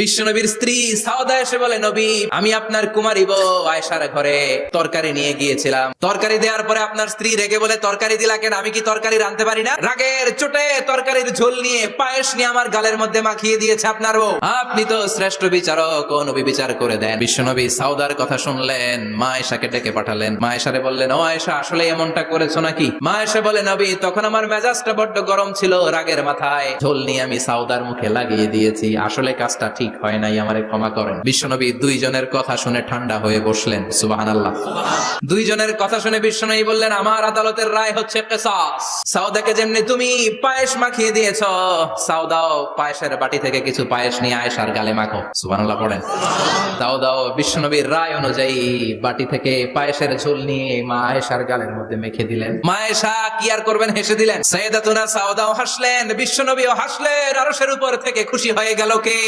বিশ্বনবীর স্ত্রী সাউদা এসে বলে, নবী, আমি আপনার কুমারী বউ আয়সার ঘরে তরকারি নিয়ে গিয়েছিলাম। তরকারি দেওয়ার পরে আপনার স্ত্রী রেগে বলে, তরকারি দিলা কেন? আমি কি তরকারি রাঁধতে পারি না? রাগের চোটে তরকারির ঝোল নিয়ে পায়েস নিয়ে আমার গালের মধ্যে মাখিয়ে দিয়েছে আপনার বউ। আপনি তো শ্রেষ্ঠ বিচারক ও নবী বিচার করে দেন। বিশ্বনবী সাউদার কথা শুনলেন, মা আয়েশাকে ডেকে পাঠালেন। মা আয়েশারে বললেন, ও আয়েশা, আসলে এমনটা করেছ নাকি? মা আয়েশা বলে, নবী, তখন আমার মেজাজটা বড্ড গরম ছিল, রাগের মাথায়। ঝোল নিয়ে আমি সাউদার মুখে লাগিয়ে দিয়েছি। আসলে কাজটা ঠিক হয় নাই, আমারে ক্ষমা করেন। বিশ্বনবী দুইজনের কথা শুনে ঠান্ডা হয়ে বসলেন সুবাহান আল্লাহ দুইজনের কথা শুনে বিশ্বনবী বললেন, আমার আদালতের রায় হচ্ছে কেসাস। সাউদাকে যেমনি তুমি পায়েস মাখিয়ে দিয়েছ সাউদাও পায়েসের বাটি থেকে কিছু পায়েস নিয়ে আয়েশার গালে মাখো। সুবহানাল্লাহ পড়েন। দাও দাও, বিশ্বনবীর রায় অনুযায়ী বাটি থেকে পায়েসের ঝোল নিয়ে মা আয়েশার গালের মধ্যে মেখে দিলেন। মা আয়েশা কি আর করবেন, হেসে দিলেন সৈয়দাতুনা সাউদাও হাসলেন, বিশ্বনবীও হাসলেন, আরশের উপর থেকে খুশি হয়ে গেল কে?